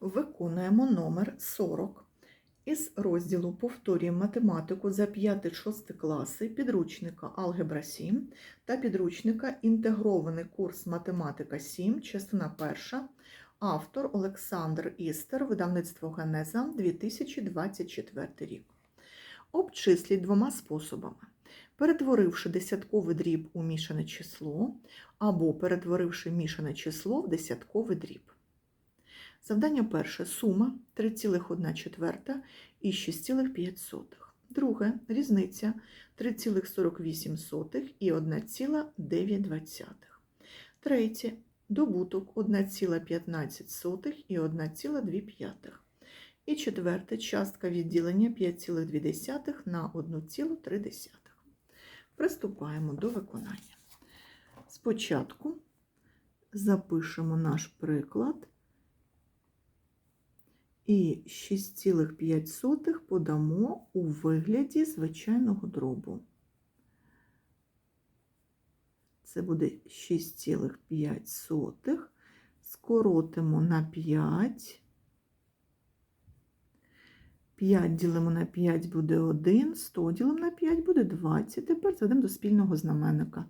Виконуємо номер 40 із розділу Повторюємо математику за 5-6 класи підручника Алгебра 7 та підручника Інтегрований курс Математика 7, частина 1, автор Олександр Істер, видавництво Генеза 2024 рік. Обчисліть двома способами. Перетворивши десятковий дріб у мішане число або перетворивши мішане число в десятковий дріб. Завдання перше сума 3,1 четверта і 6,5. Друге різниця 3,48 і 1,9. Третє добуток 1,15 і 1,2. І четверте частка відділення 5,2 на 1,3. Приступаємо до виконання. Спочатку запишемо наш приклад і 6,5 подамо у вигляді звичайного дробу. Це буде 6,5. Скоротимо на 5. 5 ділимо на 5 буде 1, 100 ділимо на 5 буде 20. Тепер зведемо до спільного знаменника.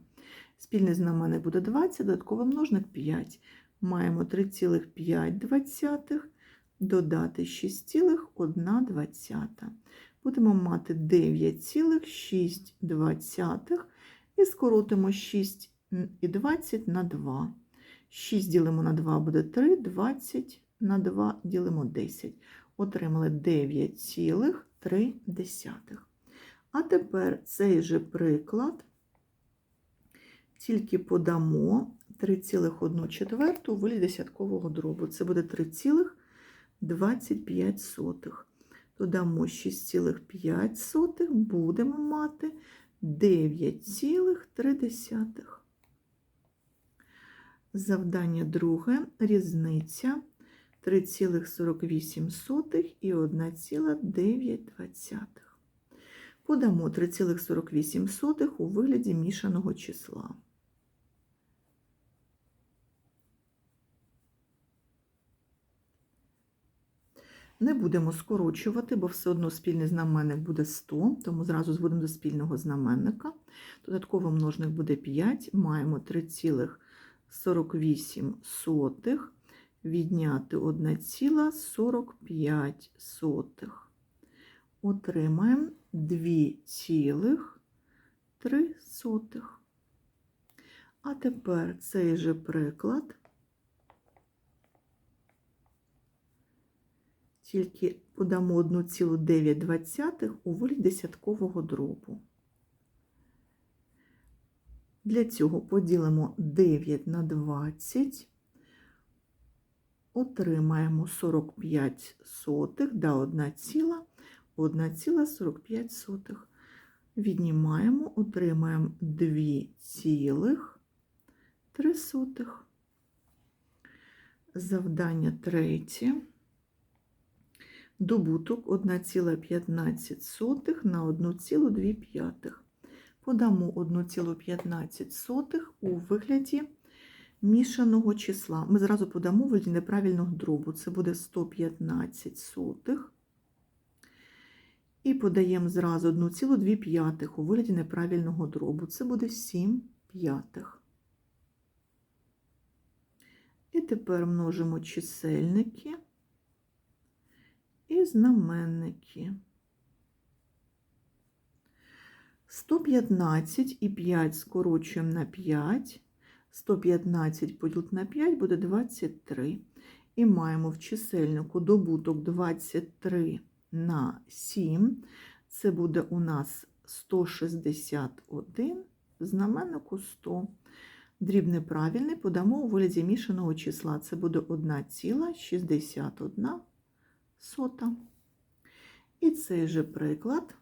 Спільний знаменник буде 20, додатковий множник 5. Маємо 3,5 додати 6,1. Будемо мати 9,6 і скоротимо 6 і 20 на 2. 6 ділимо на 2 буде 3, 20 на 2 ділимо 10. Отримали 9,3. А тепер цей же приклад тільки подамо 3,1 четверту вигляді десяткового дробу. Це буде 3,25. Додамо 6,5, будемо мати 9,3. Завдання друге різниця 3,48 і 1,9. Подамо 3,48 у вигляді мішаного числа. Не будемо скорочувати, бо все одно спільний знаменник буде 100, тому зразу зводимо до спільного знаменника. Додатковий множник буде 5, маємо 3,48 відняти 1,45. Отримаємо 2,3. А тепер цей же приклад. Тільки подамо 1,9 у вигляді десяткового дробу. Для цього поділимо 9 на 20, отримаємо 45 сотих да 1,1,45. Віднімаємо, отримаємо 2,3. Завдання третє. Добуток 1,15 на 1,2. Подамо 1,15 у вигляді мішаного числа. Ми зразу подамо вигляді неправильного дробу. Це буде 115 сотих. І подаємо зразу 1,2 у вигляді неправильного дробу. Це буде 7 п'ятих. І тепер множимо чисельники знаменники. 115 і 5 скорочуємо на 5. 115 поділити на 5 буде 23. І маємо в чисельнику добуток 23 на 7. Це буде у нас 161, в знаменнику 100. Дріб неправильний подамо у вигляді мішаного числа. Це буде 1,61 сота. І цей же приклад.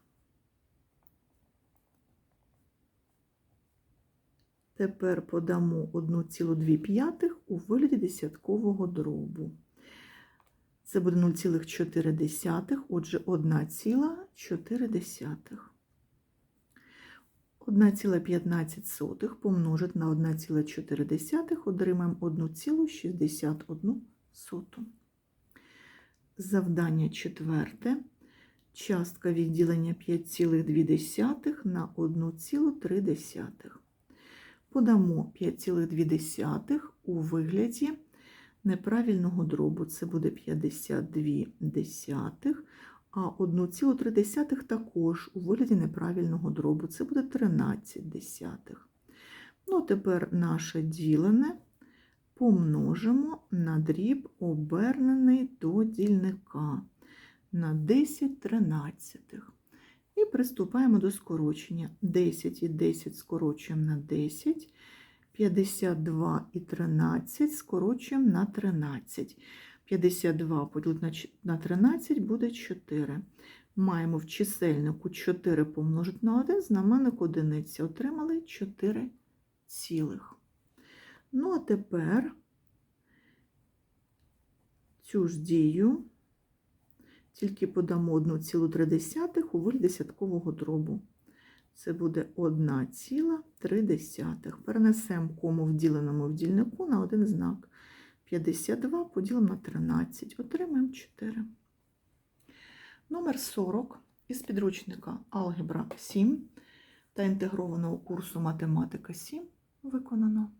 Тепер подамо 1,2 у вигляді десяткового дробу. Це буде 0,4, отже, 1,4. 1,15 помножити на 1,4 отримаємо 1,61. Завдання четверте. Частка відділення 5,2 на 1,3. Подамо 5,2 у вигляді неправильного дробу. Це буде 52 десятих, а 1,3 також у вигляді неправильного дробу. Це буде 13 десятих. Ну, тепер наше ділене помножимо на дріб, обернений до дільника на 10 тринадцятих. І приступаємо до скорочення. 10 і 10 скорочуємо на 10, 52 і 13 скорочуємо на 13. 52 поділити на 13 буде 4. Маємо в чисельнику 4 помножити на 1, знаменник одиниці. Отримали 4 цілих. Ну, а тепер цю ж дію тільки подамо 1,3 у вигляді десяткового дробу. Це буде 1,3. Перенесемо кому в діленому в дільнику на один знак. 52 поділимо на 13. Отримаємо 4. Номер 40 із підручника Алгебра 7 та інтегрованого курсу Математика 7 виконано.